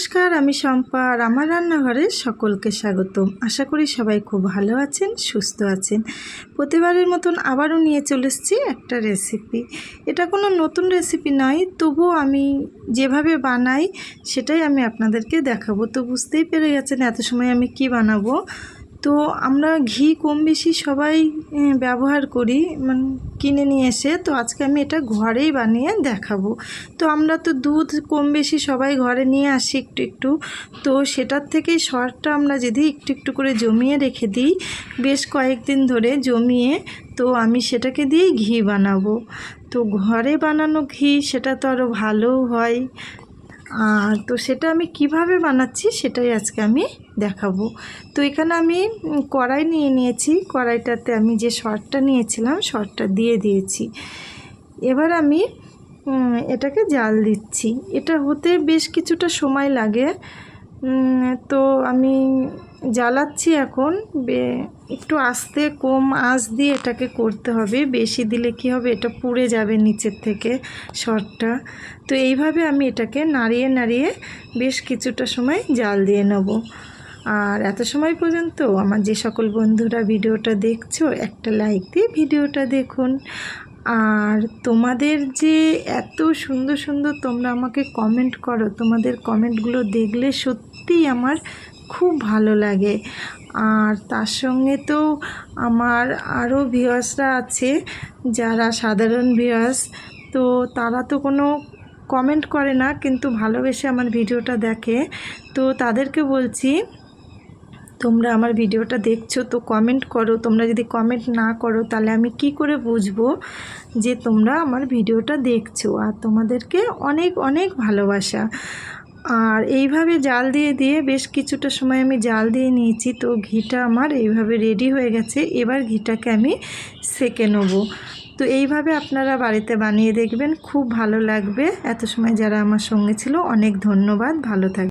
নমস্কার, আমি শম্পা আর আমার রান্নাঘরে সকলকে স্বাগতম। আশা করি সবাই খুব ভালো আছেন, সুস্থ আছেন। প্রতিবারের মতন আবারও নিয়ে চলে এসেছি একটা রেসিপি। এটা কোনো নতুন রেসিপি নয়, তবু আমি যেভাবে বানাই সেটাই আমি আপনাদেরকে দেখাবো। তো বুঝতেই পেরে গেছেন এত সময় আমি কি বানাবো। তো আমরা ঘি কম বেশি সবাই ব্যবহার করি মানে কিনে নিয়ে এসে। তো আজকে আমি এটা ঘরেই বানিয়ে দেখাবো। তো আমরা তো দুধ কম বেশি সবাই ঘরে নিয়ে আসি একটু একটু। তো সেটার থেকেই সরটা আমরা যদি একটু একটু করে জমিয়ে রেখে দিই, বেশ কয়েকদিন ধরে জমিয়ে, তো আমি সেটাকে দিয়েই ঘি বানাবো। তো ঘরে বানানো ঘি, সেটা তো আরও ভালোও হয়। আর তো সেটা আমি কীভাবে বানাচ্ছি সেটাই আজকে আমি দেখাবো। তো এখানে আমি কড়াই নিয়ে নিয়েছি। কড়াইটাতে আমি যে শর্টটা নিয়েছিলাম, শর্টটা দিয়ে দিয়েছি। এবার আমি এটাকে জাল দিচ্ছি। এটা হতে বেশ কিছুটা সময় লাগে। তো আমি জ্বালাচ্ছি এখন। একটু আস্তে কম আঁচ দিয়ে এটাকে করতে হবে। বেশি দিলে কি হবে? এটা পুড়ে যাবে নিচের থেকে শর্টটা তো এইভাবে আমি এটাকে নাড়িয়ে নাড়িয়ে বেশ কিছুটা সময় জাল দিয়ে নেব। আর এত সময় পর্যন্ত আমার যে সকল বন্ধুরা ভিডিওটা দেখছ, একটা লাইক দিয়ে ভিডিওটা দেখুন। আর তোমাদের যে এত সুন্দর সুন্দর তোমরা আমাকে কমেন্ট করো, তোমাদের কমেন্টগুলো দেখলে সত্যিই আমার খুব ভালো লাগে। আর তার সঙ্গে তো আমার আরও ভিউয়ার্সরা আছে, যারা সাধারণ ভিউয়ার্স তো তারা তো কোনো কমেন্ট করে না, কিন্তু ভালোবেসে আমার ভিডিওটা দেখে। তো তাদেরকে বলছি তোমরা আমার ভিডিওটা দেখছ, তো কমেন্ট করো। তোমরা যদি কমেন্ট না করো, তাহলে আমি কি করে বুঝব যে তোমরা আমার ভিডিওটা দেখছ? আর তোমাদেরকে অনেক অনেক ভালোবাসা। আর এইভাবে জাল দিয়ে দিয়ে বেশ কিছুটা সময় আমি জাল দিয়ে নিয়েছি, তো ঘিটা আমার এইভাবে রেডি হয়ে গেছে। এবার ঘিটাকে আমি সেকে নেব। তো এইভাবে আপনারা বাড়িতে বানিয়ে দেখবেন, খুব ভালো লাগবে। এত সময় যারা আমার সঙ্গে ছিল, অনেক ধন্যবাদ। ভালো থাকবে